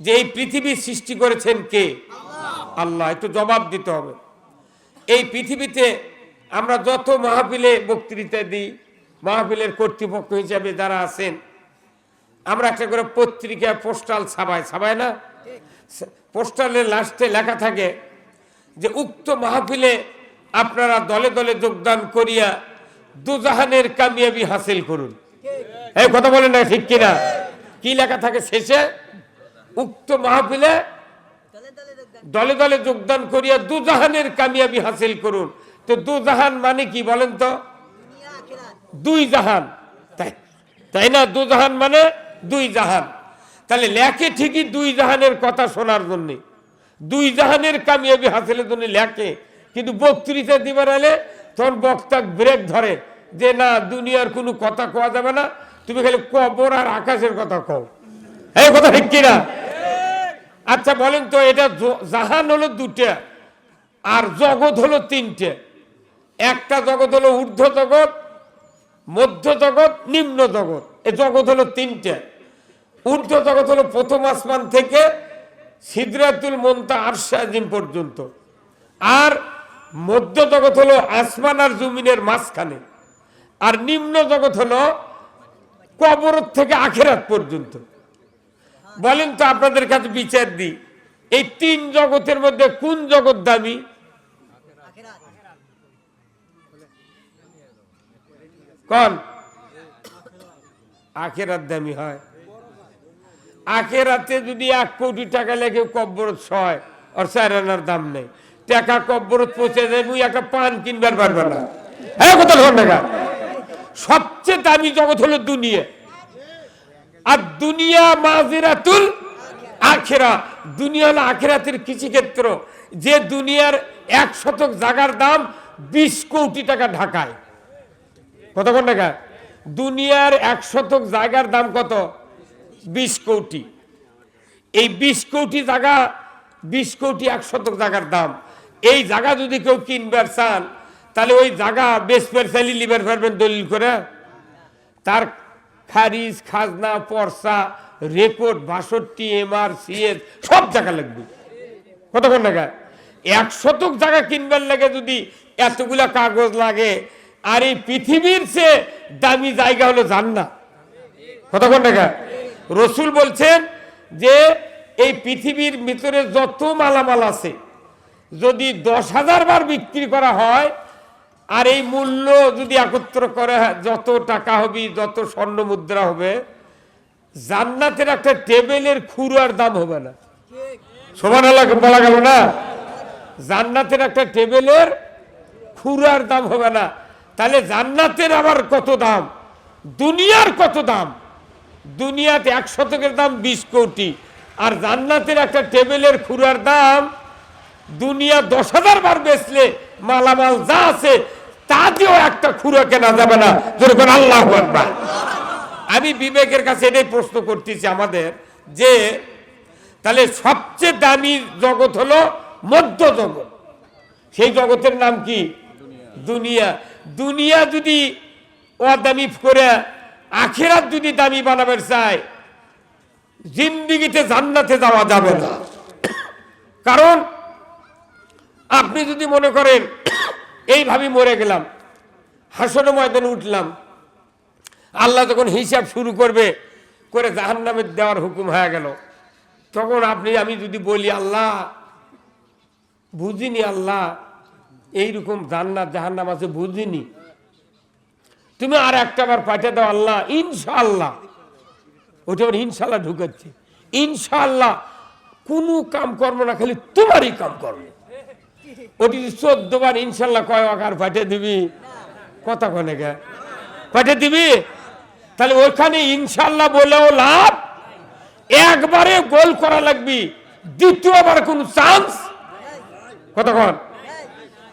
যে এই পৃথিবী সৃষ্টি করেছেন কে? আল্লাহ। একটু জবাব দিতে হবে। এই পৃথিবীতে আমরা যত মাহফিলে বক্তৃতা দিই মাহফিলের কর্তৃপক্ষ হিসাবে যারা আছেন আমরা একটা করে পত্রিকা পোস্টাল ছাপাই ছাপাই না? পোস্টালের লাস্টে লেখা থাকে যে উক্ত মাহফিলে আপনারা দলে দলে যোগদান করিয়া দুজাহানের কামিয়াবি হাসিল করুন। এই কথা বলেন না ঠিক কিনা? কি লেখা থাকে শেষে? উক্ত মাহফিলে দলে দলে যোগদান করিয়া দুজাহানের কামিয়াবি হাসিল করুন। তো দুজাহান মানে কি বলেন তো? দুই জাহান। তাই তাই না? দুজাহান মানে দুই জাহান। তাহলে লেখে ঠিকই দুই জাহানের কথা শোনার জন্যে। দুই জাহানের কামিয়াবি হাসিলের জন্য লেখে। কিন্তু বক্তৃতা দিবার এলে তখন বক্তা ব্রেক ধরে যে না দুনিয়ার কোনো কথা কোয়া যাবে না। তুমি খালি কবর আর আকাশের কথা কও। এই কথা ঠিক কিনা? আচ্ছা বলেন তো, এটা জাহান হলো দুটা আর জগৎ হলো তিনটে। একটা জগৎ হলো ঊর্ধ্ব জগৎ, মধ্য জগৎ, নিম্ন জগৎ। এ জগৎ হলো তিনটে। ঊর্ধ্ব জগৎ হলো প্রথম আসমান থেকে সিদরাতুল মন্তা আরশাজিম পর্যন্ত। আর মধ্য জগৎ হলো আসমান আর জমিনের মাঝখানে। আর নিম্ন জগৎ হলো কবর থেকে আখেরাত পর্যন্ত। বলেন তো আপনাদের কাছে বিচার দিই। এই তিন জগতের মধ্যে কোন জগৎ দামি? কোন? আখেরাত দামি হয়। আখেরাতে যদি এক কোটি টাকা লেগে কব্বরত ছয়, আর চার আনার দাম নেই। টাকা কব্বরত পৌঁছে যায়, মুই একটা পান কিনবার পারবে না। হ্যাঁ টাকা সবচেয়ে দামি জগৎ হলো দুনিয়া। আর দুনিয়া মাজিরাতুল আখেরা। দুনিয়া হলো আখেরাতের কৃষিক্ষেত্র। যে দুনিয়ার এক শতক জায়গার দাম বিশ কোটি টাকা ঢাকায়। কত কোন টাকা? দুনিয়ার এক শতক জায়গার দাম কত? বিশ কোটি। এই বিশ কোটি জায়গা বিশ কোটি এক শতক জায়গার দাম। এই জায়গা যদি কেউ কিনবার চান, তাহলে ওই জায়গা বেশ পেরসালি লিবার পারবেন দলিল করে। তার খারিজ, খাজনা, পর্সা, রেকর্ড, বাষট্টি, এমআর, সিএস, সব জায়গা লাগবে। কতক্ষণ টাকা এক শতক জায়গা কিনবার লাগে যদি এতগুলা কাগজ লাগে। আর এই পৃথিবীর সে দামি জায়গা হলো জান্নাত। কতক্ষণ টাকা রসুল বলছেন যে এই পৃথিবীর ভিতরে যত মালামাল আছে, যদি দশ হাজার বার বিক্রি করা হয় আর এই মূল্য যদি একত্র করে, যত টাকা হবে, যত স্বর্ণ মুদ্রা হবে, জান্নাতের একটা টেবিলের খুরার দাম হবে না। সমান বলা গেল না? জান্নাতের একটা টেবিলের খুরার দাম হবে না। তাহলে জান্নাতের আবার কত দাম? দুনিয়ার কত দাম? দুনিয়াতে এক শতকের দাম বিশ কোটি। আর জান্নাতের একটা টেবিলের খুরার দাম দুনিয়া দশ হাজার বার বেচলে মালামাল যা আছে তা দিয়েও একটা খুঁড়ো কেনা যাবে না। যেরকম আল্লাহ আমি বিবেকের কাছে এটাই প্রশ্ন করতেছি আমাদের যে, তাহলে সবচেয়ে দামি জগৎ হলো মধ্য জগৎ। সেই জগতের নাম কি? দুনিয়া। দুনিয়া যদি অদামি করে আখেরাত যদি দামি বানাবার চায়, জিন্দিগিতে জান্নাতে যাওয়া যাবে না। কারণ আপনি যদি মনে করেন এইভাবে মরে গেলাম। হাসনের ময়দানে উঠলাম। আল্লাহ যখন হিসাব শুরু করবে, করে জাহান নামে দেওয়ার হুকুম হয়ে গেল। তখন আপনি, আমি যদি বলি, আল্লাহ, বুঝিনি আল্লাহ, এইরকম জান্নাত জাহান্নাম আছে, বুঝিনি। তুমি আর একটা বার পাঠিয়ে দাও, আল্লাহ, ইনশাআল্লাহ। ওটা আবার ইনশাল্লাহ ঢুকাচ্ছে। ইনশাআল্লাহ, কোনো কাম কর্ম না, খালি তোমারই কাম কর্ম। ওটি চোদ্দবার ইনশাল্লাহ কয় আকার পাঠিয়ে দিবি? কথা কনে গে পাঠিয়ে দিবি? তাহলে ওখানে ইনশাল্লাহ বলেও লাভ। একবারে গোল করা লাগবি। দ্বিতীয়বার কোনো চান্স কতক্ষণ